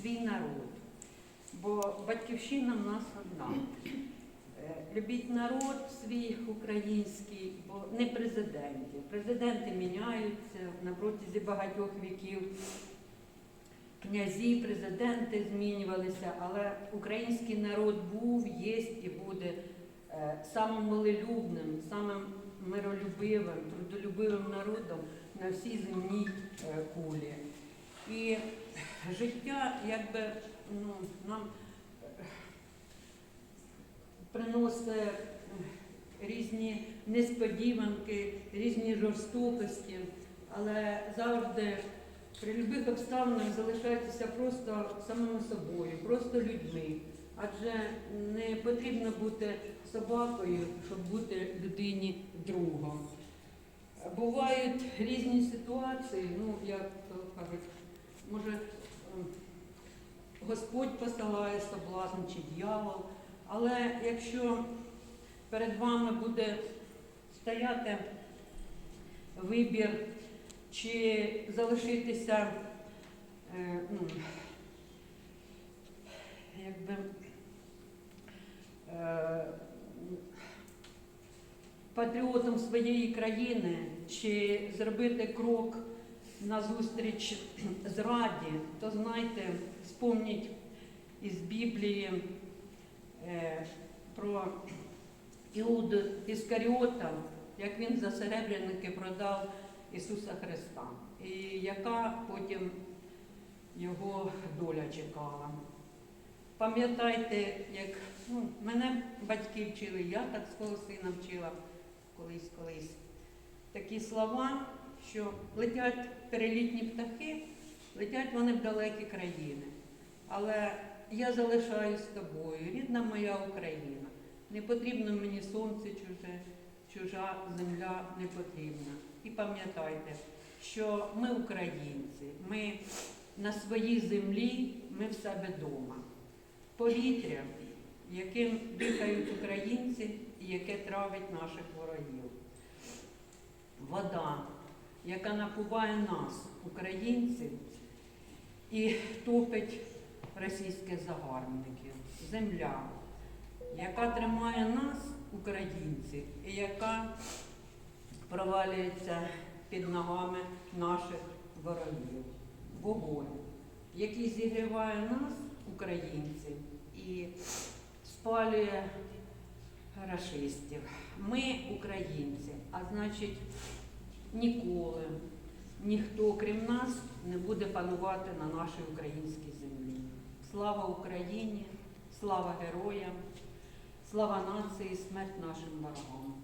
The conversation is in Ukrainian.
свій народ. Бо батьківщина в нас одна. Е, Любіть народ свій український, бо не президентів. Президенти міняються на протязі багатьох віків. Князі, президенти змінювалися, але український народ був, є і буде е, самим волелюбним, самим миролюбивим, трудолюбивим народом на всій земній е, кулі. І життя якби ну, нам е, приносить е, різні несподіванки, різні жорстокості, але завжди при будь-яких обставинах залишайтеся просто самими собою, просто людьми. Адже не потрібно бути собакою, щоб бути людині другом. Бувають різні ситуації, ну як то кажуть, Господь посилає соблазн чи дьявол, але якщо перед вами буде стояти вибір, чи залишитися е, ну, якби, е, патріотом своєї країни, чи зробити крок назустріч зраді, то знайте, спомніть із Біблії е, про Іуду Іскаріота, як він за серебряники продав Ісуса Христа, і яка потім його доля чекала. Пам'ятайте, як ну, мене батьки вчили, я так свого сина вчила колись колись. Такі слова, що летять перелітні птахи, летять вони в далекі країни. Але я залишаюсь з тобою, рідна моя Україна. Не потрібно мені сонце чуже, чужа земля не потрібна. І пам'ятайте, що ми українці, ми на своїй землі, ми в себе вдома. Повітря, яким дихають українці і яке травить наших ворогів. Вода, яка напуває нас, українців, і топить російських загарбників. Земля, яка тримає нас, українців, і яка провалюється під ногами наших ворогів. Вогонь, який зігріває нас, українців, і спалює рашистів. Ми українці, а значить, ніколи ніхто, крім нас, не буде панувати на нашій українській землі. Слава Україні, слава героям, слава нації, смерть нашим ворогам.